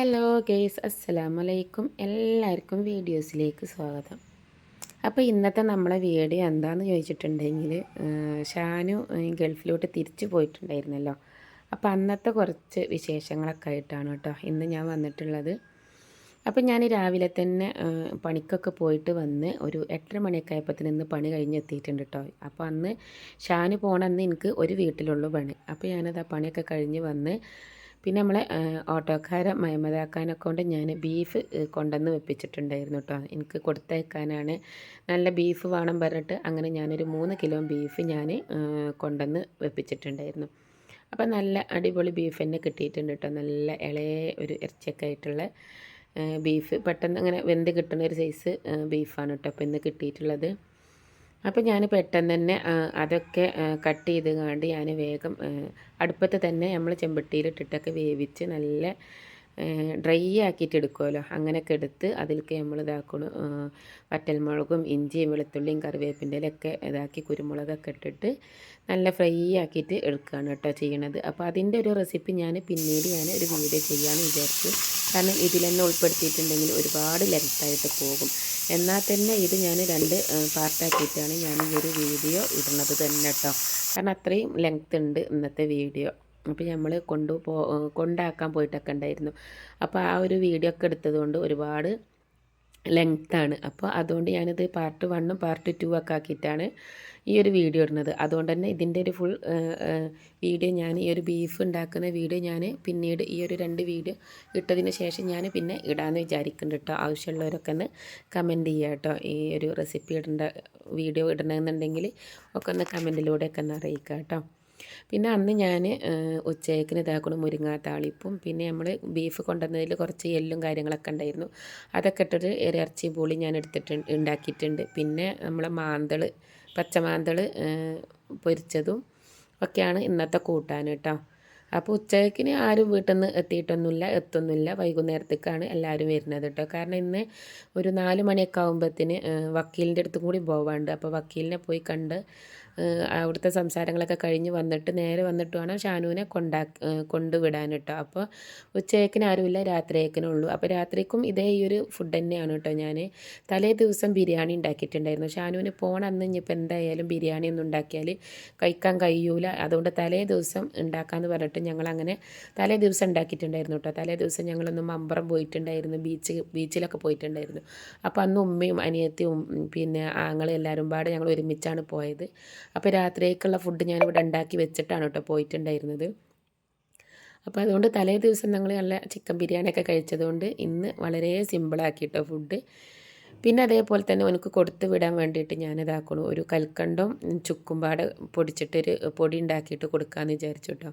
Hello guys അസ്സലാമലൈക്കും. എല്ലാവർക്കും വീഡിയോസിലേക്ക് സ്വാഗതം. അപ്പോൾ ഇന്നത്തെ നമ്മളെ വീഡിയോ എന്താണെന്ന് ചോദിച്ചിട്ടുണ്ടെങ്കിൽ ഷാനു ഗൾഫിലോട്ട് തിരിച്ചു പോയിട്ടുണ്ടായിരുന്നല്ലോ. അപ്പോൾ അന്നത്തെ കുറച്ച് വിശേഷങ്ങളൊക്കെ ആയിട്ടാണ് കേട്ടോ ഇന്ന് ഞാൻ വന്നിട്ടുള്ളത്. അപ്പോൾ ഞാൻ രാവിലെ തന്നെ പണിക്കൊക്കെ പോയിട്ട് വന്ന് ഒരു എട്ടര മണിയൊക്കെ ആയപ്പോൾ ഇന്ന് പണി കഴിഞ്ഞ് എത്തിയിട്ടുണ്ട് കേട്ടോ. അപ്പോൾ അന്ന് ഷാനു പോകണമെന്ന് എനിക്ക് ഒരു വീട്ടിലുള്ള പണി. അപ്പോൾ ഞാനത് ആ പണിയൊക്കെ കഴിഞ്ഞ് വന്ന് പിന്നെ നമ്മളെ ഓട്ടോക്കാര മയമതാക്കാനൊക്കെ കൊണ്ട് ഞാൻ ബീഫ് കൊണ്ടുവന്ന് വെപ്പിച്ചിട്ടുണ്ടായിരുന്നു കേട്ടോ എനിക്ക് കൊടുത്തയക്കാനാണ്. നല്ല ബീഫ് വേണം പറഞ്ഞിട്ട് അങ്ങനെ ഞാനൊരു മൂന്ന് കിലോ ബീഫ് ഞാൻ കൊണ്ടുവന്ന് വെപ്പിച്ചിട്ടുണ്ടായിരുന്നു. അപ്പം നല്ല അടിപൊളി ബീഫ് തന്നെ കിട്ടിയിട്ടുണ്ട് കേട്ടോ നല്ല ഇളയ ഒരു ഇറച്ചിയൊക്കെ ആയിട്ടുള്ള ബീഫ്. പെട്ടെന്ന് അങ്ങനെ വെന്ത് കിട്ടുന്ന ഒരു സൈസ് ബീഫാണ് കേട്ടോ അപ്പോൾ ഇന്ന് കിട്ടിയിട്ടുള്ളത്. അപ്പോൾ ഞാൻ പെട്ടെന്ന് തന്നെ അതൊക്കെ കട്ട് ചെയ്ത് കണ്ട് ഞാൻ വേഗം അടുപ്പത്ത് തന്നെ നമ്മൾ ചെമ്പട്ടിയിലിട്ടിട്ടൊക്കെ വേവിച്ച് നല്ല ഡ്രൈ ആക്കിയിട്ട് എടുക്കുമല്ലോ അങ്ങനെയൊക്കെ എടുത്ത് അതിലേക്ക് നമ്മൾ ഇതാക്കണം. വറ്റൽമുളകും ഇഞ്ചിയും വെളുത്തുള്ളിയും കറിവേപ്പിന്റെ ഇലയൊക്കെ ഇതാക്കി കുരുമുളകൊക്കെ ഇട്ടിട്ട് നല്ല ഫ്രൈ ആക്കിയിട്ട് എടുക്കുകയാണ് കേട്ടോ ചെയ്യണത്. അപ്പോൾ അതിന്റെ ഒരു റെസിപ്പി ഞാൻ പിന്നീട് ഞാൻ ഒരു വീഡിയോ ചെയ്യാമെന്ന് വിചാരിച്ചു. കാരണം ഇതിൽ തന്നെ ഉൾപ്പെടുത്തിയിട്ടുണ്ടെങ്കിൽ ഒരുപാട് ലെങ്ത്തായിട്ട് പോകും. എന്നാൽ തന്നെ ഇത് ഞാൻ രണ്ട് പാർട്ടാക്കിയിട്ടാണ് ഞാൻ ഈ ഒരു വീഡിയോ ഇടുന്നത് തന്നെ കേട്ടോ. കാരണം അത്രയും ലെങ്ത് ഉണ്ട് ഇന്നത്തെ വീഡിയോ. അപ്പോൾ നമ്മൾ കൊണ്ടു പോ കൊണ്ടാക്കാൻ പോയിട്ടൊക്കെ ഉണ്ടായിരുന്നു അപ്പോൾ ആ ഒരു വീഡിയോ ഒക്കെ എടുത്തതുകൊണ്ട് ഒരുപാട് ലെങ്ത്താണ് അപ്പോൾ അതുകൊണ്ട് ഞാനിത് പാർട്ട് വണ്ണും പാർട്ട് ടു ഒക്കെ ആക്കിയിട്ടാണ് ഈ ഒരു വീഡിയോ ഇടുന്നത്. അതുകൊണ്ട് തന്നെ ഇതിന്റെ ഒരു ഫുൾ വീഡിയോ ഞാൻ ഈ ഒരു ബീഫ് ഉണ്ടാക്കുന്ന വീഡിയോ ഞാൻ പിന്നീട് ഈ ഒരു രണ്ട് വീഡിയോ ഇട്ടതിന് ശേഷം ഞാൻ പിന്നെ ഇടാമെന്ന് വിചാരിക്കുന്നുണ്ട് കേട്ടോ ആവശ്യമുള്ളവരൊക്കെ ഒന്ന് കമന്റ് ചെയ്യുക കേട്ടോ ഈ ഒരു റെസിപ്പി ഇടേണ്ട വീഡിയോ ഇടണമെന്നുണ്ടെങ്കിൽ ഒക്കെ ഒന്ന് കമന്റിലൂടെയൊക്കെ ഒന്ന് അറിയിക്കുക കേട്ടോ പിന്നെ അന്ന് ഞാൻ ഉച്ചയ്ക്കിന് ഇതാക്കണം മുരിങ്ങാ താളിപ്പും പിന്നെ നമ്മൾ ബീഫ് കൊണ്ടുവന്നതിൽ കുറച്ച് എല്ലും കാര്യങ്ങളൊക്കെ ഉണ്ടായിരുന്നു. അതൊക്കെ ഇട്ടിട്ട് ഇറച്ചി പൂളി ഞാൻ എടുത്തിട്ട് ഉണ്ടാക്കിയിട്ടുണ്ട്. പിന്നെ നമ്മളെ മാന്തൾ പച്ചമാന്തൾ പൊരിച്ചതും ഒക്കെയാണ് ഇന്നത്തെ കൂട്ടാൻ കേട്ടോ. അപ്പോൾ ഉച്ചയ്ക്കിന് ആരും വീട്ടിൽ നിന്ന് എത്തിയിട്ടൊന്നുമില്ല എത്തൊന്നുമില്ല. വൈകുന്നേരത്തേക്കാണ് എല്ലാവരും വരുന്നത് കേട്ടോ. കാരണം ഇന്ന് ഒരു നാല് മണിയൊക്കെ ആകുമ്പോഴത്തേന് വക്കീലിന്റെ അടുത്തും കൂടി പോവാണ്ട് അപ്പോൾ വക്കീലിനെ പോയി കണ്ട് അവിടുത്തെ സംസാരങ്ങളൊക്കെ കഴിഞ്ഞ് വന്നിട്ട് നേരെ വന്നിട്ട് വേണം ഷാനുവിനെ കൊണ്ടാ കൊണ്ടുവിടാൻ കേട്ടോ. അപ്പോൾ ഉച്ചയേക്കിന് ആരുമില്ല രാത്രിയേക്കിനേ ഉള്ളൂ അപ്പോൾ രാത്രിക്കും ഇതേ ഈ ഒരു ഫുഡ് തന്നെയാണ് കേട്ടോ ഞാൻ തലേ ദിവസം ബിരിയാണി ഉണ്ടാക്കിയിട്ടുണ്ടായിരുന്നു. ഷാനുവിന് പോകണം അന്ന് ഇനിയിപ്പോൾ എന്തായാലും ബിരിയാണി ഒന്നും ഉണ്ടാക്കിയാൽ കഴിക്കാൻ കഴിയൂല. അതുകൊണ്ട് തലേ ദിവസം ഉണ്ടാക്കാമെന്ന് പറഞ്ഞിട്ട് ഞങ്ങളങ്ങനെ തലേ ദിവസം ഉണ്ടാക്കിയിട്ടുണ്ടായിരുന്നു കേട്ടോ. തലേ ദിവസം ഞങ്ങളൊന്ന് മമ്പറം പോയിട്ടുണ്ടായിരുന്നു. ബീച്ച് ബീച്ചിലൊക്കെ പോയിട്ടുണ്ടായിരുന്നു. അപ്പോൾ അന്ന് ഉമ്മയും അനിയത്തിയും പിന്നെ ആങ്ങളും എല്ലാവരും പാടെ ഞങ്ങൾ ഒരുമിച്ചാണ് പോയത്. അപ്പോൾ രാത്രിയേക്കുള്ള ഫുഡ് ഞാനിവിടെ ഉണ്ടാക്കി വെച്ചിട്ടാണ് കേട്ടോ പോയിട്ടുണ്ടായിരുന്നത്. അപ്പോൾ അതുകൊണ്ട് തലേ ദിവസം ഞങ്ങൾ നല്ല ചിക്കൻ ബിരിയാണിയൊക്കെ കഴിച്ചതുകൊണ്ട് ഇന്ന് വളരെ സിമ്പിളാക്കി കേട്ടോ ഫുഡ് പിന്നെ അതേപോലെ തന്നെ എനിക്ക് കൊടുത്തു വിടാൻ വേണ്ടിയിട്ട് ഞാനിതാക്കണു ഒരു കൽക്കണ്ടം ചുക്കുംപാട് പൊടിച്ചിട്ടൊരു പൊടി ഉണ്ടാക്കിയിട്ട് കൊടുക്കാമെന്ന് വിചാരിച്ചു കേട്ടോ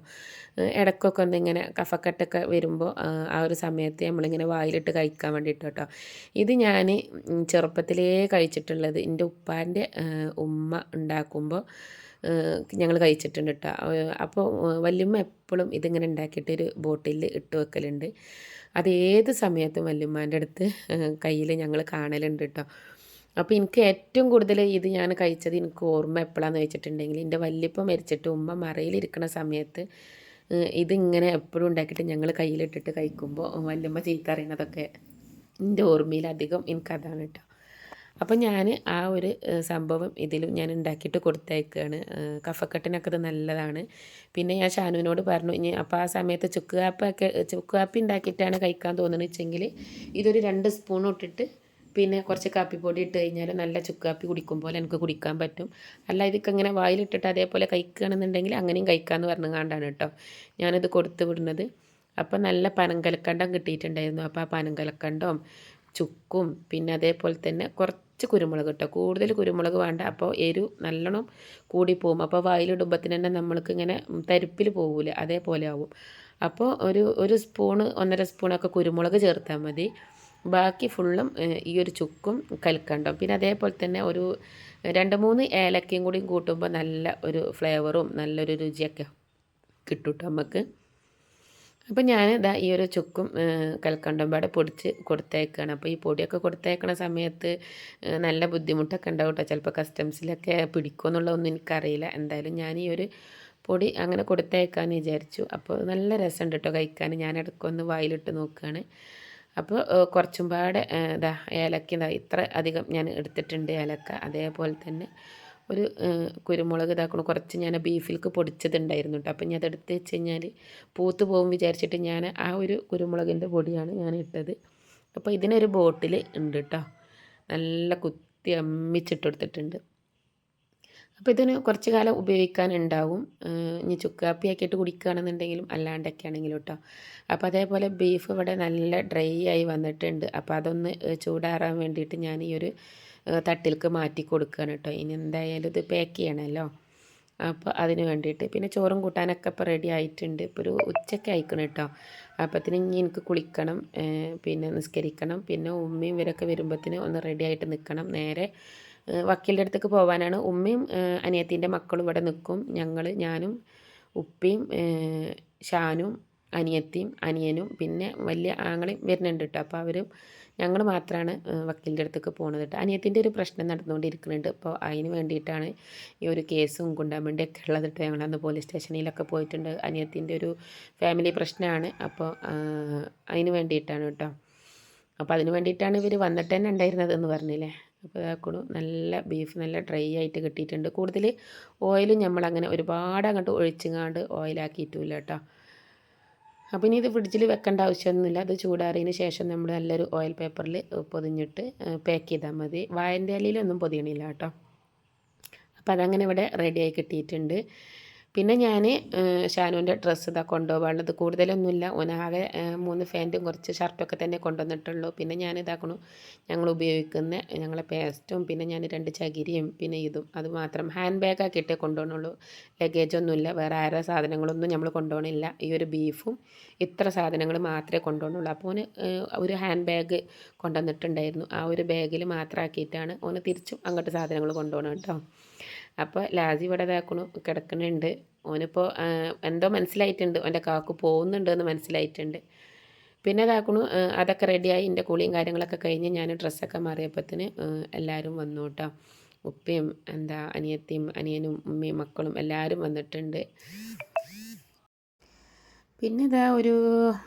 ഇടയ്ക്കൊക്കെ ഒന്നിങ്ങനെ കഫക്കെട്ടൊക്കെ വരുമ്പോൾ ആ ഒരു സമയത്ത് നമ്മളിങ്ങനെ വായിലിട്ട് കഴിക്കാൻ വേണ്ടിയിട്ട് കേട്ടോ ഇത് ഞാൻ ചെറുപ്പത്തിലേ കഴിച്ചിട്ടുള്ളത് എന്റെ ഉപ്പാന്റെ ഉമ്മ ഉണ്ടാക്കുമ്പോൾ ഞങ്ങൾ കഴിച്ചിട്ടുണ്ട് കേട്ടോ അപ്പോൾ വല്യമ്മ എപ്പോഴും ഇതിങ്ങനെ ഉണ്ടാക്കിയിട്ട് ഒരു ബോട്ടിലിൽ ഇട്ട് വെക്കലുണ്ട്. അത് ഏത് സമയത്തും വല്യമ്മാന്റെ അടുത്ത് കയ്യിൽ ഞങ്ങൾ കാണലുണ്ട് കേട്ടോ അപ്പോൾ എനിക്ക് ഏറ്റവും കൂടുതൽ ഇത് ഞാൻ കഴിച്ചത് എനിക്ക് ഓർമ്മ എപ്പോഴാണെന്ന് വെച്ചിട്ടുണ്ടെങ്കിൽ എന്റെ വല്യപ്പം മരിച്ചിട്ട് ഉമ്മ മറയിലിരിക്കുന്ന സമയത്ത് ഇതിങ്ങനെ എപ്പോഴും ഉണ്ടാക്കിയിട്ട് ഞങ്ങൾ കയ്യിലിട്ടിട്ട് കഴിക്കുമ്പോൾ വല്യമ്മ ചീത്ത അറിയണതൊക്കെ എന്റെ ഓർമ്മയിൽ അധികം എനിക്കതാണ് കേട്ടോ അപ്പം ഞാൻ ആ ഒരു സംഭവം ഇതിലും ഞാൻ ഉണ്ടാക്കിയിട്ട് കൊടുത്തയക്കുകയാണ് കഫക്കെട്ടിനൊക്കെ ഇത് നല്ലതാണ്. പിന്നെ ഞാൻ ഷാനുവിനോട് പറഞ്ഞു ഇനി അപ്പോൾ ആ സമയത്ത് ചുക്ക് കാപ്പൊക്കെ ചുക്ക് കാപ്പി ഉണ്ടാക്കിയിട്ടാണ് കഴിക്കാൻ തോന്നുന്നത് വെച്ചെങ്കിൽ ഇതൊരു രണ്ട് സ്പൂൺ ഇട്ടിട്ട് പിന്നെ കുറച്ച് കാപ്പിപ്പൊടി ഇട്ട് കഴിഞ്ഞാൽ നല്ല ചുക്ക് കാപ്പി കുടിക്കും പോലെ എനിക്ക് കുടിക്കാൻ പറ്റും. അല്ല ഇതൊക്കെ ഇങ്ങനെ വായിലിട്ടിട്ട് അതേപോലെ കഴിക്കുകയാണെന്നുണ്ടെങ്കിൽ അങ്ങനെയും കഴിക്കാമെന്ന് പറഞ്ഞു കണ്ടാണ് കേട്ടോ ഞാനിത് കൊടുത്തു വിടുന്നത്. അപ്പോൾ നല്ല പനങ്കലക്കണ്ടം കിട്ടിയിട്ടുണ്ടായിരുന്നു. അപ്പോൾ ആ പനങ്കലക്കണ്ടവും ചുക്കും പിന്നെ അതേപോലെ തന്നെ കുറച്ച് കുരുമുളക് കേട്ടോ കൂടുതൽ കുരുമുളക് വേണ്ട. അപ്പോൾ എരു നല്ലോണം കൂടി പോകും. അപ്പോൾ വായിലിടുമ്പത്തിന് തന്നെ നമ്മൾക്ക് ഇങ്ങനെ തരിപ്പിൽ പോകില്ല അതേപോലെ ആവും. അപ്പോൾ ഒരു ഒരു സ്പൂണ് ഒന്നര സ്പൂണൊക്കെ കുരുമുളക് ചേർത്താൽ മതി. ബാക്കി ഫുള്ളും ഈ ഒരു ചുക്കും കൽക്കണ്ടം. പിന്നെ അതേപോലെ തന്നെ ഒരു രണ്ട് മൂന്ന് ഏലക്കയും കൂടി കൂട്ടുമ്പോൾ നല്ല ഒരു ഫ്ലേവറും നല്ലൊരു രുചിയൊക്കെ കേട്ടോ നമുക്ക് അപ്പോൾ ഞാൻ ഇതാ ഈ ഒരു ചുക്കും കൽക്കണ്ടും പാടെ പൊടിച്ച് കൊടുത്തേക്കാണ്. അപ്പോൾ ഈ പൊടിയൊക്കെ കൊടുത്തേക്കണ സമയത്ത് നല്ല ബുദ്ധിമുട്ടൊക്കെ ഉണ്ടാവും കേട്ടോ ചിലപ്പോൾ കസ്റ്റംസിലൊക്കെ പിടിക്കുമെന്നുള്ളതൊന്നും എനിക്കറിയില്ല. എന്തായാലും ഞാൻ ഈ ഒരു പൊടി അങ്ങനെ കൊടുത്തേക്കാന്ന് വിചാരിച്ചു. അപ്പോൾ നല്ല രസമുണ്ട് കേട്ടോ കഴിക്കാൻ ഞാൻ ഇടയ്ക്കൊന്ന് വായിലിട്ട് നോക്കുകയാണ് അപ്പോൾ കുറച്ചും പാടെ ഇതാ ഏലക്ക ഇതാ ഇത്ര അധികം ഞാൻ എടുത്തിട്ടുണ്ട് ഏലക്ക. അതേപോലെ തന്നെ ഒരു കുരുമുളക് ഇതാക്കണം. കുറച്ച് ഞാൻ ബീഫിൽക്ക് പൊടിച്ചതുണ്ടായിരുന്നു കേട്ടോ അപ്പം ഞാൻ അതെടുത്ത് വെച്ച് കഴിഞ്ഞാൽ പൂത്ത് പോകും വിചാരിച്ചിട്ട് ഞാൻ ആ ഒരു കുരുമുളകിന്റെ പൊടിയാണ് ഞാൻ ഇട്ടത്. അപ്പോൾ ഇതിനൊരു ബോട്ടിൽ ഉണ്ട് കേട്ടോ നല്ല കുത്തി അമ്മിച്ചിട്ടെടുത്തിട്ടുണ്ട്. അപ്പോൾ ഇതിന് കുറച്ച് കാലം ഉപയോഗിക്കാനുണ്ടാവും. ഇനി ചുക്കാപ്പി ആക്കിയിട്ട് കുടിക്കുകയാണെന്നുണ്ടെങ്കിലും അല്ലാണ്ടൊക്കെ ആണെങ്കിലും കേട്ടോ അപ്പോൾ അതേപോലെ ബീഫ് ഇവിടെ നല്ല ഡ്രൈ ആയി വന്നിട്ടുണ്ട്. അപ്പോൾ അതൊന്ന് ചൂടാറാൻ വേണ്ടിയിട്ട് ഞാൻ ഈ ഒരു തട്ടിലേക്ക് മാറ്റി കൊടുക്കുകയാണ് കേട്ടോ ഇനി എന്തായാലും ഇത് പാക്ക് ചെയ്യണമല്ലോ അപ്പോൾ അതിന് വേണ്ടിയിട്ട്. പിന്നെ ചോറും കൂട്ടാനൊക്കെ ഇപ്പോൾ റെഡി ആയിട്ടുണ്ട്. ഇപ്പോൾ ഒരു ഉച്ചയ്ക്ക് അയക്കണം കേട്ടോ അപ്പത്തിന് ഇനി എനിക്ക് കുളിക്കണം പിന്നെ നിസ്കരിക്കണം പിന്നെ ഉമ്മയും ഇവരൊക്കെ വരുമ്പോഴത്തേന് ഒന്ന് റെഡി ആയിട്ട് നിൽക്കണം നേരെ വക്കീലിന്റെ അടുത്തേക്ക് പോകാനാണ് ഉമ്മയും അനിയത്തിന്റെ മക്കളും ഇവിടെ നിൽക്കും ഞങ്ങൾ ഞാനും ഉപ്പയും ഷാനും അനിയത്തിയും അനിയനും പിന്നെ വലിയ ആങ്ങളെയും വരുന്നുണ്ട് കേട്ടോ അപ്പോൾ അവരും ഞങ്ങൾ മാത്രമാണ് വക്കീലിന്റെ അടുത്തേക്ക് പോകുന്നത് കേട്ടോ അനിയത്തിന്റെ ഒരു പ്രശ്നം നടന്നുകൊണ്ടിരിക്കുന്നുണ്ട് അപ്പോൾ അതിന് വേണ്ടിയിട്ടാണ് ഈ ഒരു കേസും കുണ്ടാമ്പണ്ടിയൊക്കെ ഉള്ളത് കേട്ടോ ഞങ്ങൾ അന്ന് പോലീസ് സ്റ്റേഷനിലൊക്കെ പോയിട്ടുണ്ട്. അനിയത്തിന്റെ ഒരു ഫാമിലി പ്രശ്നമാണ് അപ്പോൾ അതിന് വേണ്ടിയിട്ടാണ് കേട്ടോ അപ്പോൾ അതിന് വേണ്ടിയിട്ടാണ് ഇവർ വന്നിട്ട് തന്നെ ഉണ്ടായിരുന്നത് എന്ന് പറഞ്ഞില്ലേ? അപ്പോൾ ഇതാക്കണു നല്ല ബീഫ് നല്ല ഡ്രൈ ആയിട്ട് കിട്ടിയിട്ടുണ്ട്. കൂടുതൽ ഓയിലും നമ്മളങ്ങനെ ഒരുപാട് അങ്ങോട്ട് ഒഴിച്ചുങ്ങാണ്ട് ഓയിലാക്കിയിട്ടില്ല കേട്ടോ അപ്പോൾ ഇനി ഇത് ഫ്രിഡ്ജിൽ വെക്കേണ്ട ആവശ്യമൊന്നുമില്ല. അത് ചൂടാറിയതിന് ശേഷം നമ്മൾ നല്ലൊരു ഓയിൽ പേപ്പറിൽ പൊതിഞ്ഞിട്ട് പാക്ക് ചെയ്താൽ മതി. വായന്റെ ഇലയിലൊന്നും പൊതിയണില്ല കേട്ടോ. അപ്പോൾ അതങ്ങനെ ഇവിടെ റെഡിയായി കിട്ടിയിട്ടുണ്ട്. പിന്നെ ഞാൻ ഷാനുവിന്റെ ഡ്രസ്സ് ഇതാ കൊണ്ടുപോകാനുള്ളത് കൂടുതലൊന്നുമില്ല. ഓനാകെ മൂന്ന് ഫാന്റും കുറച്ച് ഷർട്ടൊക്കെ തന്നെ കൊണ്ടുവന്നിട്ടുള്ളൂ. പിന്നെ ഞാൻ ഇതാക്കണു. ഞങ്ങൾ ഉപയോഗിക്കുന്ന ഞങ്ങളെ പേസ്റ്റും പിന്നെ ഞാൻ രണ്ട് ചകിരിയും പിന്നെ ഇതും. അത് മാത്രം. ഹാൻഡ് ബാഗാക്കിയിട്ടേ കൊണ്ടുപോകണുള്ളൂ ലഗേജൊന്നുമില്ല വേറെ ആരോ സാധനങ്ങളൊന്നും നമ്മൾ കൊണ്ടുപോകണില്ല ഈ ഒരു ബീഫും ഇത്ര സാധനങ്ങൾ മാത്രമേ കൊണ്ടുപോകണുള്ളൂ അപ്പോൾ ഓന് ഒരു ഹാൻഡ് ബാഗ് കൊണ്ടുവന്നിട്ടുണ്ടായിരുന്നു. ആ ഒരു ബാഗിൽ മാത്രമാക്കിയിട്ടാണ് ഓന് തിരിച്ചും അങ്ങോട്ട് സാധനങ്ങൾ കൊണ്ടുപോകണം കേട്ടോ. അപ്പോൾ ലാജി ഇവിടെ ഇതാക്കണു കിടക്കുന്നുണ്ട് ഓനിപ്പോൾ എന്തോ മനസ്സിലായിട്ടുണ്ട്. ഓന്റെ കാക്കു പോകുന്നുണ്ട് എന്ന് മനസ്സിലായിട്ടുണ്ട്. പിന്നെ ഇതാക്കണു അതൊക്കെ റെഡിയായി. എന്റെ കുളിയും കാര്യങ്ങളൊക്കെ കഴിഞ്ഞ് ഞാൻ ഡ്രസ്സൊക്കെ മാറിയപ്പോഴത്തേന് എല്ലാവരും വന്നു കേട്ടോ ഉപ്പയും എന്താ അനിയത്തിയും അനിയനും ഉമ്മയും മക്കളും എല്ലാവരും വന്നിട്ടുണ്ട്. പിന്നെ ഇതാ ഒരു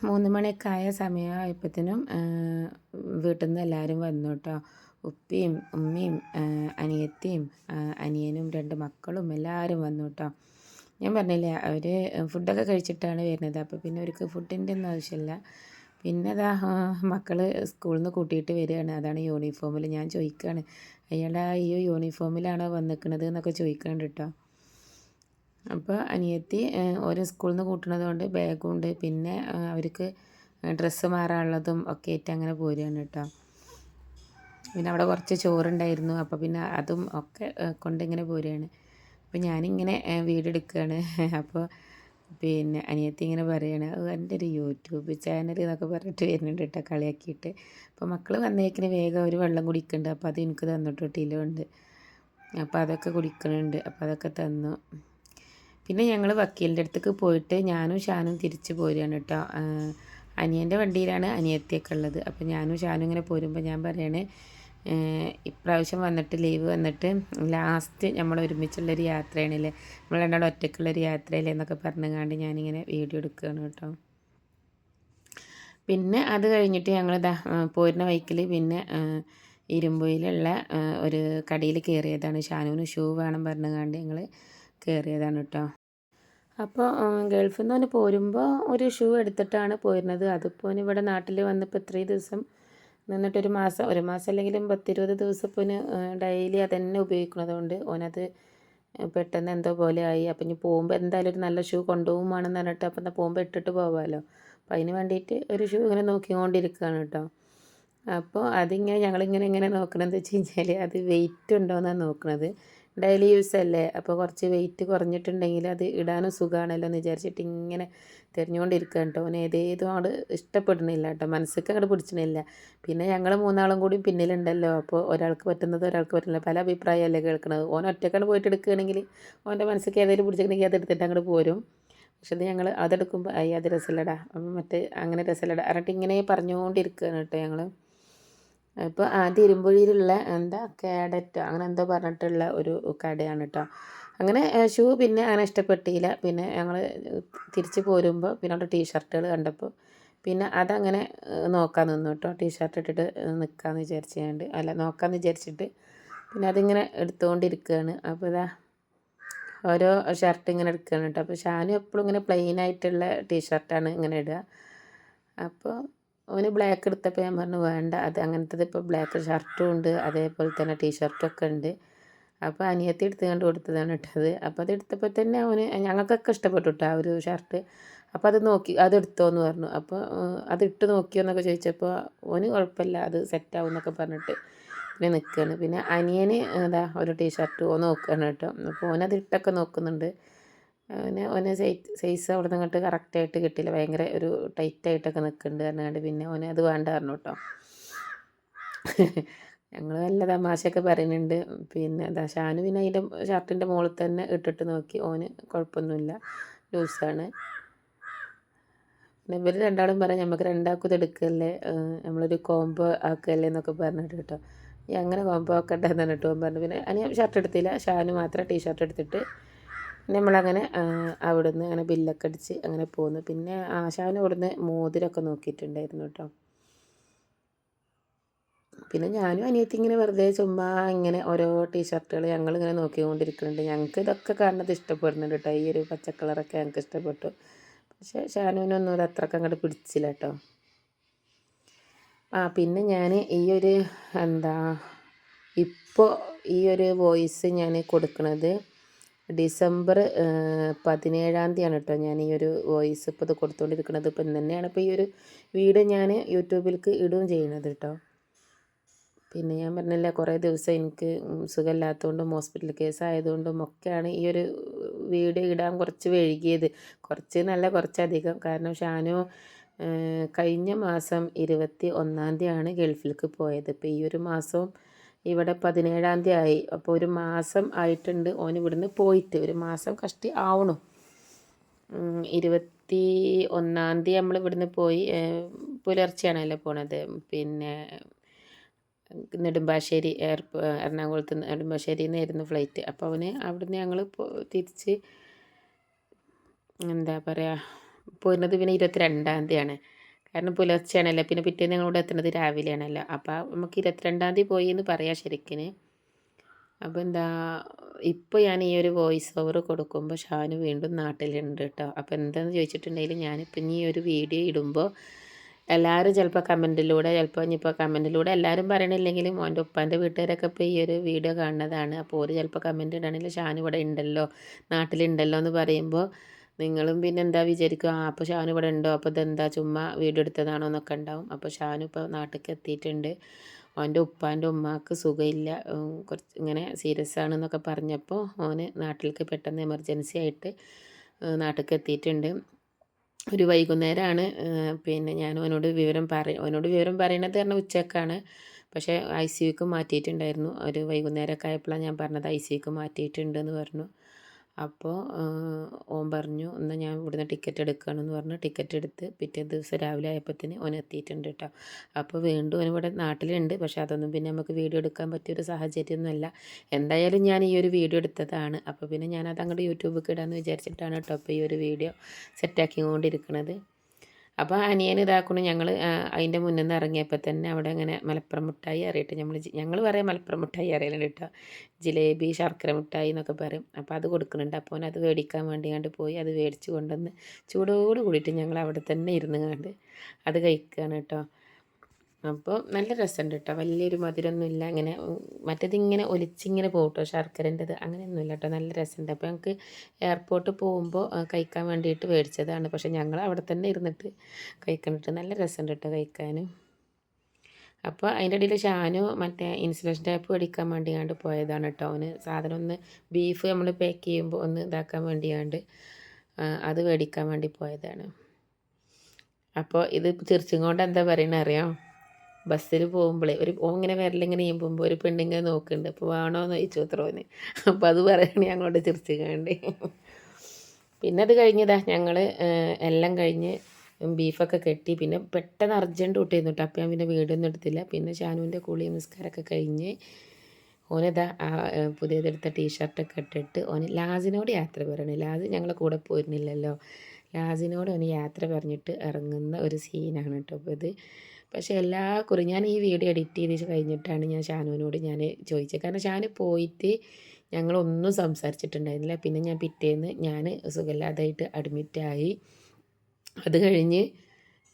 മൂന്ന് മണിയൊക്കെ ആയ സമയമായപ്പോഴത്തേനും വീട്ടിൽ നിന്ന് എല്ലാവരും വന്നു കേട്ടോ. ഉപ്പയും ഉമ്മയും അനിയത്തിയും അനിയനും രണ്ട് മക്കളും എല്ലാവരും വന്നു കേട്ടോ ഞാൻ പറഞ്ഞില്ലേ അവർ ഫുഡൊക്കെ കഴിച്ചിട്ടാണ് വരുന്നത്. അപ്പോൾ പിന്നെ അവർക്ക് ഫുഡിന്റെ ഒന്നും ആവശ്യമില്ല. പിന്നെ അതാ മക്കൾ സ്കൂളിൽ നിന്ന് കൂട്ടിയിട്ട് വരികയാണ്. അതാണ് യൂണിഫോമിൽ ഞാൻ ചോദിക്കുകയാണ് അയാളുടെ ഈ യൂണിഫോമിലാണോ വന്നിക്കണത്? എന്നൊക്കെ ചോദിക്കുന്നുണ്ട് കേട്ടോ അപ്പോൾ അനിയത്തി ഓരോ സ്കൂളിൽ നിന്ന് കൂട്ടണത് കൊണ്ട് ബാഗും ഉണ്ട്. പിന്നെ അവർക്ക് ഡ്രസ്സ് മാറാനുള്ളതും ഒക്കെ ആയിട്ട് അങ്ങനെ പോരുകയാണ് കേട്ടോ പിന്നെ അവിടെ കുറച്ച് ചോറുണ്ടായിരുന്നു. അപ്പോൾ പിന്നെ അതും ഒക്കെ കൊണ്ടിങ്ങനെ പോരുകയാണ് അപ്പോൾ ഞാനിങ്ങനെ വീടെടുക്കുകയാണ് അപ്പോൾ പിന്നെ അനിയത്തി ഇങ്ങനെ പറയുകയാണ് എന്റെ ഒരു യൂട്യൂബ് ചാനൽ എന്നൊക്കെ പറഞ്ഞിട്ട് വരുന്നുണ്ട് കേട്ടോ കളിയാക്കിയിട്ട്. അപ്പോൾ മക്കൾ വന്നേക്കിന് വേഗം ഒരു വെള്ളം കുടിക്കുന്നുണ്ട് അപ്പോൾ അത് എനിക്ക് തന്നിട്ട് ടീലുണ്ട് അപ്പോൾ അതൊക്കെ കുടിക്കുന്നുണ്ട് അപ്പോൾ അതൊക്കെ തന്നു. പിന്നെ ഞങ്ങൾ വക്കീലിന്റെ അടുത്തേക്ക് പോയിട്ട് ഞാനും ഷാനും തിരിച്ച് പോരുകയാണ് കേട്ടോ. അനിയന്റെ വണ്ടിയിലാണ് അനിയത്തിയൊക്കെ ഉള്ളത്. അപ്പോൾ ഞാനും ഷാനും ഇങ്ങനെ പോരുമ്പോൾ ഞാൻ പറയണേ ഇപ്രാവശ്യം വന്നിട്ട് ലീവ് വന്നിട്ട് ലാസ്റ്റ് നമ്മൾ ഒരുമിച്ചുള്ളൊരു യാത്രയാണല്ലേ? നമ്മൾ രണ്ടാളും ഒറ്റയ്ക്കുള്ളൊരു യാത്രയല്ലേ എന്നൊക്കെ പറഞ്ഞുകൊണ്ട് ഞാനിങ്ങനെ വീഡിയോ എടുക്കുകയാണ് കേട്ടോ. പിന്നെ അത് കഴിഞ്ഞിട്ട് ഞങ്ങൾ പോരുന്ന വൈക്കിൽ പിന്നെ ഇരുമ്പുയിലുള്ള ഒരു കടയിൽ കയറിയതാണ്. ഷാനുവിന് ഷൂ വേണം പറഞ്ഞുകൊണ്ട് ഞങ്ങൾ കയറിയതാണ് കേട്ടോ. അപ്പോൾ ഗൾഫിൽ നിന്ന് പോരുമ്പോൾ ഒരു ഷൂ എടുത്തിട്ടാണ് പോരുന്നത്. അതിപ്പോൾ ഇവിടെ നാട്ടിൽ വന്നപ്പോൾ ഇത്രയും ദിവസം നിന്നിട്ടൊരു മാസം ഒരു മാസം അല്ലെങ്കിലും പത്തിരുപത് ദിവസം ഇപ്പോൾ ഡെയിലി അതന്നെ ഉപയോഗിക്കുന്നത് കൊണ്ട് ഓനത് പെട്ടെന്ന് എന്തോ പോലെ ആയി. അപ്പം ഇനി പോകുമ്പോൾ എന്തായാലും ഒരു നല്ല ഷൂ കൊണ്ടുപോകുമാണെന്ന് പറഞ്ഞിട്ട് അപ്പം എന്നാൽ പോകുമ്പോൾ ഇട്ടിട്ട് പോകാമല്ലോ അപ്പം അതിന് വേണ്ടിയിട്ട് ഒരു ഷൂ ഇങ്ങനെ നോക്കിക്കൊണ്ടിരിക്കുകയാണ് കേട്ടോ. അപ്പോൾ അതിങ്ങനെ ഞങ്ങളിങ്ങനെ ഇങ്ങനെ നോക്കണമെന്ന് വെച്ച് കഴിഞ്ഞാൽ അത് വെയിറ്റ് ഉണ്ടോ എന്നാണ് നോക്കുന്നത് ഡെയിലി യൂസ് അല്ലേ? അപ്പോൾ കുറച്ച് വെയിറ്റ് കുറഞ്ഞിട്ടുണ്ടെങ്കിൽ അത് ഇടാനും സുഖമാണല്ലോ എന്ന് വിചാരിച്ചിട്ട് ഇങ്ങനെ തിരഞ്ഞുകൊണ്ടിരിക്കുക കേട്ടോ. ഓൻ ഏതേതും അങ്ങോട്ട് ഇഷ്ടപ്പെടുന്നില്ല കേട്ടോ. മനസ്സിലേക്ക് അങ്ങോട്ട് പിടിച്ചിട്ടില്ല പിന്നെ ഞങ്ങൾ മൂന്നാളും കൂടി പിന്നിലുണ്ടല്ലോ. അപ്പോൾ ഒരാൾക്ക് പറ്റുന്നത് ഒരാൾക്ക് പറ്റുന്നില്ല. പല അഭിപ്രായമല്ലേ കേൾക്കുന്നത് ഓൻ ഒറ്റക്കാണ് പോയിട്ട് എടുക്കുകയാണെങ്കിൽ ഓന്റെ മനസ്സിലേക്ക് ഏതെങ്കിലും പിടിച്ചിട്ടുണ്ടെങ്കിൽ അത് എടുത്തിട്ട് അങ്ങോട്ട് പോരും. പക്ഷെ അത് ഞങ്ങൾ അതെടുക്കുമ്പോൾ അയ്യ അത് രസമില്ലടാ. മറ്റേ അങ്ങനെ രസമില്ലടാ. എന്നിട്ട് ഇങ്ങനെ പറഞ്ഞുകൊണ്ടിരിക്കുകയാണ് കേട്ടോ ഞങ്ങൾ ഇപ്പോൾ ആ ഇരുമ്പുഴിയിലുള്ള എന്താ കാഡറ്റ് അങ്ങനെ എന്തോ പറഞ്ഞിട്ടുള്ള ഒരു കടയാണ് കേട്ടോ അങ്ങനെ ഷൂ പിന്നെ അങ്ങനെ ഇഷ്ടപ്പെട്ടില്ല. പിന്നെ ഞങ്ങൾ തിരിച്ച് പോരുമ്പോൾ പിന്നെ അവിടെ ടീഷർട്ടുകൾ കണ്ടപ്പോൾ പിന്നെ അതങ്ങനെ നോക്കാൻ നിന്നു കേട്ടോ ടീഷർട്ട് ഇട്ടിട്ട് നിൽക്കാമെന്ന് വിചാരിച്ചുകൊണ്ട് അല്ല നോക്കാമെന്ന് വിചാരിച്ചിട്ട് പിന്നെ അതിങ്ങനെ എടുത്തുകൊണ്ടിരിക്കുകയാണ് അപ്പോൾ ഇതാ ഓരോ ഷർട്ട് ഇങ്ങനെ എടുക്കുകയാണ് കേട്ടോ അപ്പോൾ ഷാനും എപ്പോഴും ഇങ്ങനെ പ്ലെയിൻ ആയിട്ടുള്ള ടീഷർട്ടാണ് ഇങ്ങനെ ഇടുക അപ്പോൾ അവന് ബ്ലാക്ക് എടുത്തപ്പോൾ ഞാൻ പറഞ്ഞു വേണ്ട അത് അങ്ങനത്തത് ഇപ്പോൾ ബ്ലാക്ക് ഷർട്ടും ഉണ്ട് അതേപോലെ തന്നെ ടീഷർട്ടൊക്കെ ഉണ്ട്. അപ്പോൾ അനിയത്തി എടുത്ത് കണ്ട് കൊടുത്തതാണ് ഇട്ടത്. അപ്പോൾ അതെടുത്തപ്പോൾ തന്നെ അവന് ഞങ്ങൾക്കൊക്കെ ഇഷ്ടപ്പെട്ടു കേട്ടോ ആ ഒരു ഷർട്ട് അപ്പോൾ അത് നോക്കി അതെടുത്തോ എന്ന് പറഞ്ഞു. അപ്പോൾ അത് ഇട്ട് നോക്കിയോ എന്നൊക്കെ ചോദിച്ചപ്പോൾ ഓന് കുഴപ്പമില്ല അത് സെറ്റാവും എന്നൊക്കെ പറഞ്ഞിട്ട് പിന്നെ നിൽക്കുകയാണ് പിന്നെ അനിയന് എന്താ ഒരു ടീഷർട്ട് ഓ നോക്കുകയാണ് കേട്ടോ അപ്പോൾ ഓനത് ഇട്ടൊക്കെ നോക്കുന്നുണ്ട്. പിന്നെ ഓനെ സൈസ് അവിടെ നിന്ന് ഇങ്ങോട്ട് കറക്റ്റായിട്ട് കിട്ടിയില്ല. ഭയങ്കര ഒരു ടൈറ്റായിട്ടൊക്കെ നിൽക്കുന്നുണ്ട് പറഞ്ഞാണ്ട് പിന്നെ ഓനെ അത് വേണ്ട പറഞ്ഞു കേട്ടോ. ഞങ്ങൾ നല്ല തമാശയൊക്കെ പറയുന്നുണ്ട്. പിന്നെ എന്താ ഷാനു പിന്നെ അതിന്റെ ഷർട്ടിന്റെ മുകളിൽ തന്നെ ഇട്ടിട്ട് നോക്കി. ഓന് കുഴപ്പമൊന്നുമില്ല. ലൂസാണ്. പിന്നെ ഇവർ രണ്ടാളും പറയാം നമുക്ക് രണ്ടാൾക്കും ഇത് എടുക്കല്ലേ? നമ്മളൊരു കോംബോ ആക്കല്ലേ? എന്നൊക്കെ പറഞ്ഞിട്ട് കേട്ടോ. അങ്ങനെ കോംബോ ആക്കട്ടെ എന്നാണ് കേട്ടോ പറഞ്ഞു. പിന്നെ അതിന് ഷർട്ട് എടുത്തില്ല. ഷാനു മാത്രം ടീ ഷർട്ട് എടുത്തിട്ട് നമ്മളങ്ങനെ അവിടുന്ന് അങ്ങനെ ബില്ലൊക്കെ അടിച്ച് അങ്ങനെ പോന്നു. പിന്നെ ആശാവിന് അവിടുന്ന് മോതിരമൊക്കെ നോക്കിയിട്ടുണ്ടായിരുന്നു കേട്ടോ. പിന്നെ ഞാനും അനിയത്തി ഇങ്ങനെ വെറുതെ ചുമ്മാ ഇങ്ങനെ ഓരോ ടീഷർട്ടുകൾ ഞങ്ങൾ ഇങ്ങനെ നോക്കിക്കൊണ്ടിരിക്കുന്നുണ്ട് ഞങ്ങൾക്ക് ഇതൊക്കെ കാണുന്നത് ഇഷ്ടപ്പെടുന്നുണ്ട് കേട്ടോ. ഈ ഒരു പച്ച കളറൊക്കെ ഞങ്ങൾക്ക് ഇഷ്ടപ്പെട്ടു. പക്ഷേ ഷാനുവിനൊന്നും ഇത് അത്രയ്ക്ക് അങ്ങോട്ട് പിടിച്ചില്ല കേട്ടോ. ആ പിന്നെ ഞാൻ ഈ ഒരു എന്താ ഇപ്പോൾ ഈ ഒരു വോയിസ് ഞാൻ കൊടുക്കുന്നത് ഡിസംബർ പതിനേഴാം തീയതിയാണ് കേട്ടോ ഞാൻ ഈ ഒരു വോയിസ് ഇപ്പോൾ ഇത് കൊടുത്തുകൊണ്ടിരിക്കുന്നത് ഇപ്പം തന്നെയാണ് ഇപ്പോൾ ഈ ഒരു വീഡിയോ ഞാൻ യൂട്യൂബിലേക്ക് ഇടുകയും ചെയ്യുന്നത് കേട്ടോ. പിന്നെ ഞാൻ പറഞ്ഞില്ല കുറേ ദിവസം എനിക്ക് സുഖമില്ലാത്തതുകൊണ്ടും ഹോസ്പിറ്റൽ കേസ് ആയതുകൊണ്ടും ഒക്കെയാണ് ഈ ഒരു വീഡിയോ ഇടാൻ കുറച്ച് വൈകിയത്. കുറച്ച് നല്ല കുറച്ചധികം. കാരണം ഷാനു കഴിഞ്ഞ മാസം ഇരുപത്തി ഒന്നാം തീയതിയാണ് ഗൾഫിലേക്ക് പോയത്. ഇപ്പോൾ ഈ ഒരു മാസവും ഇവിടെ പതിനേഴാം തീയതി ആയി. അപ്പോൾ ഒരു മാസം ആയിട്ടുണ്ട് ഓൻ ഇവിടുന്ന് പോയിട്ട്. ഒരു മാസം കഷ്ടി ആവണു. ഇരുപത്തി ഒന്നാം തീയതി നമ്മൾ ഇവിടുന്ന് പോയി പുലർച്ചെയാണല്ലോ പോണത്. പിന്നെ നെടുമ്പാശ്ശേരി എയർപോ എറണാകുളത്ത് നെടുമ്പാശ്ശേരിയിൽ നിന്നായിരുന്നു ഫ്ലൈറ്റ് അപ്പോൾ അവന് അവിടുന്ന് ഞങ്ങൾ തിരിച്ച് എന്താ പറയുക പോരുന്നത് പിന്നെ ഇരുപത്തി രണ്ടാം തീയതിയാണ്. കാരണം പുലർച്ചെയാണല്ലോ. പിന്നെ പിറ്റേന്ന് ഞങ്ങളിവിടെ എത്തുന്നത് രാവിലെയാണല്ലോ. അപ്പോൾ നമുക്ക് ഇരുപത്തിരണ്ടാം തീയതി പോയി എന്ന് പറയാം ശരിക്കിന്. അപ്പോൾ എന്താ ഇപ്പോൾ ഞാൻ ഈ ഒരു വോയിസ് ഓവർ കൊടുക്കുമ്പോൾ ഷാനു വീണ്ടും നാട്ടിലുണ്ട് കേട്ടോ അപ്പോൾ എന്താണെന്ന് ചോദിച്ചിട്ടുണ്ടെങ്കിൽ ഞാനിപ്പോൾ ഈ ഒരു വീഡിയോ ഇടുമ്പോൾ എല്ലാവരും ചിലപ്പോൾ കമന്റിലൂടെ ചിലപ്പോൾ ഇനിയിപ്പോൾ കമന്റിലൂടെ എല്ലാവരും പറയണില്ലെങ്കിലും മോന്റെ ഉപ്പാന്റെ വീട്ടുകാരൊക്കെ ഇപ്പോൾ ഈ ഒരു വീഡിയോ കാണുന്നതാണ്. അപ്പോൾ ഒരു ചിലപ്പോൾ കമന്റ് ഇടണമെങ്കിൽ ഷാൻ ഇവിടെ ഉണ്ടല്ലോ നാട്ടിലുണ്ടല്ലോ എന്ന് പറയുമ്പോൾ നിങ്ങളും പിന്നെ എന്താ വിചാരിക്കുക? ആ അപ്പോൾ ഷാനു ഇവിടെ ഉണ്ടോ? അപ്പോൾ ഇതെന്താ? ചുമ്മാ വീഡിയോ എന്നൊക്കെ ഉണ്ടാവും. അപ്പോൾ ഷാനു ഇപ്പോൾ നാട്ടിലേക്ക് എത്തിയിട്ടുണ്ട്. അവന്റെ ഉപ്പാന്റെ ഉമ്മാക്ക് സുഖമില്ല. കുറച്ച് ഇങ്ങനെ സീരിയസ് ആണെന്നൊക്കെ പറഞ്ഞപ്പോൾ ഓന് നാട്ടിലേക്ക് പെട്ടെന്ന് എമർജൻസി ആയിട്ട് നാട്ടിലേക്ക് എത്തിയിട്ടുണ്ട്. ഒരു വൈകുന്നേരമാണ് പിന്നെ ഞാൻ അവനോട് വിവരം പറ അവനോട് വിവരം പറയണത് പറഞ്ഞാൽ ഉച്ചക്കാണ്. പക്ഷേ ഐ സി യുക്ക് മാറ്റിയിട്ടുണ്ടായിരുന്നു. ഒരു വൈകുന്നേരമൊക്കെ ആയപ്പോഴാണ് ഞാൻ പറഞ്ഞത് ഐ സി യുക്ക് മാറ്റിയിട്ടുണ്ടെന്ന് പറഞ്ഞു. അപ്പോൾ പറഞ്ഞു എന്നാൽ ഞാൻ ഇവിടുന്ന് ടിക്കറ്റ് എടുക്കുകയാണെന്ന് പറഞ്ഞു. ടിക്കറ്റ് എടുത്ത് പിറ്റേ ദിവസം രാവിലെ ആയപ്പോഴത്തേന് ഓൻ എത്തിയിട്ടുണ്ട് കേട്ടോ. അപ്പോൾ വീണ്ടും ഓൻ ഇവിടെ നാട്ടിലുണ്ട്. പക്ഷേ അതൊന്നും പിന്നെ നമുക്ക് വീഡിയോ എടുക്കാൻ പറ്റിയൊരു സാഹചര്യമൊന്നുമല്ല. എന്തായാലും ഞാൻ ഈ ഒരു വീഡിയോ എടുത്തതാണ്. അപ്പോൾ പിന്നെ ഞാനത് അങ്ങോട്ട് യൂട്യൂബിൽ ഇടാമെന്ന് വിചാരിച്ചിട്ടാണ് കേട്ടോ അപ്പോൾ ഈ ഒരു വീഡിയോ സെറ്റാക്കിക്കൊണ്ടിരിക്കുന്നത് അപ്പോൾ അനിയൻ ഇതാക്കണം ഞങ്ങൾ അതിന്റെ മുന്നിൽ നിന്ന് ഇറങ്ങിയപ്പോൾ തന്നെ അവിടെ അങ്ങനെ മലപ്പുറം മിഠായി അറിയട്ടെ നമ്മൾ ഞങ്ങൾ പറയാം മലപ്പുറം മിഠായി അറിയലുണ്ട് കേട്ടോ ജിലേബി ശർക്കര മിഠായി എന്നൊക്കെ പറയും. അപ്പോൾ അത് കൊടുക്കുന്നുണ്ട്. അപ്പോൾ അത് മേടിക്കാൻ വേണ്ടി കണ്ട് പോയി അത് മേടിച്ച് കൊണ്ടുവന്ന് ചൂടോട് കൂടിയിട്ട് ഞങ്ങൾ അവിടെ തന്നെ ഇരുന്ന് കണ്ട് അത് കഴിക്കുകയാണ് കേട്ടോ അപ്പോൾ നല്ല രസമുണ്ട് കേട്ടോ വലിയൊരു മധുരമൊന്നുമില്ല അങ്ങനെ മറ്റേതിങ്ങനെ ഒലിച്ചിങ്ങനെ പോകും കേട്ടോ ശർക്കരന്റെത്. അങ്ങനെയൊന്നുമില്ല കേട്ടോ നല്ല രസമുണ്ട് അപ്പോൾ ഞങ്ങൾക്ക് എയർപോർട്ട് പോകുമ്പോൾ കഴിക്കാൻ വേണ്ടിയിട്ട് മേടിച്ചതാണ്. പക്ഷേ ഞങ്ങൾ അവിടെ തന്നെ ഇരുന്നിട്ട് കഴിക്കണിട്ട് നല്ല രസമുണ്ട് കേട്ടോ കഴിക്കാനും. അപ്പോൾ അതിന്റെ ഇടയിൽ ഷാനു മറ്റേ ഇൻസുലേഷൻ ടാപ്പ് മേടിക്കാൻ വേണ്ടിയാണ്ട് പോയതാണ് കേട്ടോ അവന് സാധനം ഒന്ന് ബീഫ് നമ്മൾ പാക്ക് ചെയ്യുമ്പോൾ ഒന്ന് ഇതാക്കാൻ വേണ്ടിയാണ്ട് അത് മേടിക്കാൻ വേണ്ടി പോയതാണ്. അപ്പോൾ ഇത് ചിരിച്ചും കൊണ്ട് എന്താ പറയണ അറിയാം? ബസ്സിൽ പോകുമ്പോഴേ ഒരു ഇങ്ങനെ വിരലിങ്ങനെ ചെയ്യുമ്പോൾ ഒരു പെണ്ണിങ്ങനെ നോക്കുന്നുണ്ട് അപ്പോൾ വേണോ? എന്ന് ചോദിച്ചു അത്രോന് അപ്പോൾ അത് പറയണേ ഞങ്ങളോട് ചിരിച്ചു കണ്ടേ പിന്നെ അത് കഴിഞ്ഞതാ ഞങ്ങൾ എല്ലാം കഴിഞ്ഞ് ബീഫൊക്കെ കെട്ടി. പിന്നെ പെട്ടെന്ന് അർജന്റ് കൂട്ടിയിരുന്നു കേട്ടോ അപ്പം ഞാൻ പിന്നെ വീടൊന്നും എടുത്തില്ല. പിന്നെ ഷാനുവിന്റെ കുളി നിസ്കാരമൊക്കെ കഴിഞ്ഞ് ഓനിതാ ആ പുതിയതെടുത്ത ടീഷർട്ടൊക്കെ ഇട്ടിട്ട് ഓന് ലാസിനോട് യാത്ര പറയണേ ലാസ് ഞങ്ങളെ കൂടെ പോയിരുന്നില്ലല്ലോ. ലാസിനോട് ഓന് യാത്ര പറഞ്ഞിട്ട് ഇറങ്ങുന്ന ഒരു സീനാണ് കേട്ടോ അപ്പോൾ ഇത്. പക്ഷേ എല്ലാ കുറി ഞാൻ ഈ വീഡിയോ എഡിറ്റ് ചെയ്ത് കഴിഞ്ഞിട്ടാണ് ഞാൻ ഷാനുവിനോട് ഞാൻ ചോദിച്ചത്. കാരണം ഷാനു പോയിട്ട് ഞങ്ങളൊന്നും സംസാരിച്ചിട്ടുണ്ടായിരുന്നില്ല. പിന്നെ ഞാൻ പിറ്റേന്ന് ഞാൻ സുഖമില്ലാതായിട്ട് അഡ്മിറ്റായി അത് കഴിഞ്ഞ്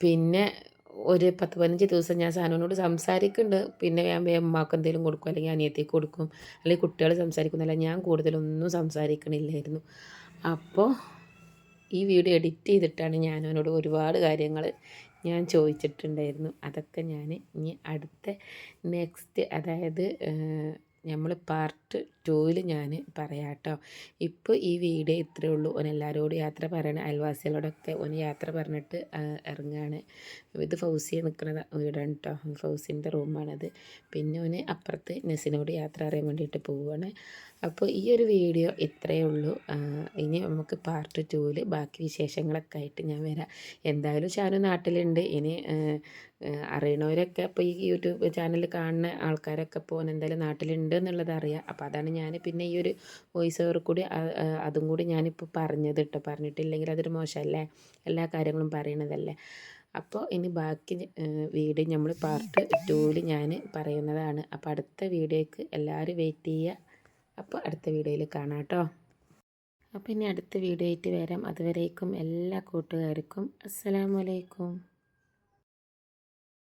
പിന്നെ ഒരു പത്ത് പതിനഞ്ച് ദിവസം ഞാൻ സാനുവിനോട് സംസാരിക്കുന്നുണ്ട്. പിന്നെ ഞാൻ അമ്മയ്ക്ക് എന്തെങ്കിലും കൊടുക്കും അല്ലെങ്കിൽ അനിയത്തേക്ക് കൊടുക്കും അല്ലെങ്കിൽ കുട്ടികൾ സംസാരിക്കുന്നില്ല ഞാൻ കൂടുതലൊന്നും സംസാരിക്കണില്ലായിരുന്നു. അപ്പോൾ ഈ വീഡിയോ എഡിറ്റ് ചെയ്തിട്ടാണ് ഞാൻ അവനോട് ഒരുപാട് കാര്യങ്ങൾ ഞാൻ ചോദിച്ചിട്ടുണ്ടായിരുന്നു. അതൊക്കെ ഞാൻ ഇനി അടുത്ത നെക്സ്റ്റ് അതായത് നമ്മൾ പാർട്ട് ടൂവിൽ ഞാൻ പറയാം കേട്ടോ ഇപ്പോൾ ഈ വീഡിയോ ഇത്രയേ ഉള്ളൂ. ഓൻ എല്ലാവരോടും യാത്ര പറയണം അയൽവാസികളോടൊക്കെ ഒന്ന് യാത്ര പറഞ്ഞിട്ട് ഇറങ്ങുകയാണ് ഇത് ഫൗസിയെ നിൽക്കുന്ന വീടാണ് കേട്ടോ ഫൗസിന്റെ റൂമാണത്. പിന്നെ ഓന് അപ്പുറത്ത് നെസിനോട് യാത്ര അറിയാൻ വേണ്ടിയിട്ട് പോവുകയാണ് അപ്പോൾ ഈ ഒരു വീഡിയോ ഇത്രയേ ഉള്ളൂ. ഇനി നമുക്ക് പാർട്ട് ടൂവിൽ ബാക്കി വിശേഷങ്ങളൊക്കെ ആയിട്ട് ഞാൻ വരാം. എന്തായാലും ഷാനു നാട്ടിലുണ്ട്. ഇനി അറിയണവരൊക്കെ അപ്പോൾ ഈ യൂട്യൂബ് ചാനൽ കാണുന്ന ആൾക്കാരൊക്കെ ഇപ്പോൾ എന്തായാലും നാട്ടിലുണ്ട് എന്നുള്ളത് അറിയാം. അപ്പോൾ അതാണ് ഞാൻ പിന്നെ ഈ ഒരു വോയിസ് ഓവർ കൂടി അതും കൂടി ഞാനിപ്പോൾ പറഞ്ഞത് കേട്ടോ പറഞ്ഞിട്ടില്ലെങ്കിൽ അതൊരു മോശമല്ലേ എല്ലാ കാര്യങ്ങളും പറയണതല്ലേ? അപ്പോൾ ഇനി ബാക്കി വീഡിയോ നമ്മൾ പാർട്ട് ടൂവിൽ ഞാൻ പറയുന്നതാണ്. അപ്പോൾ അടുത്ത വീഡിയോയ്ക്ക് എല്ലാവരും വെയിറ്റ് ചെയ്യുക അപ്പോൾ അടുത്ത വീഡിയോയിൽ കാണാം കേട്ടോ അപ്പോൾ ഇനി അടുത്ത വീഡിയോ ആയിട്ട് വരാം. അതുവരേക്കും എല്ലാ കൂട്ടുകാർക്കും അസ്സലാമലൈക്കും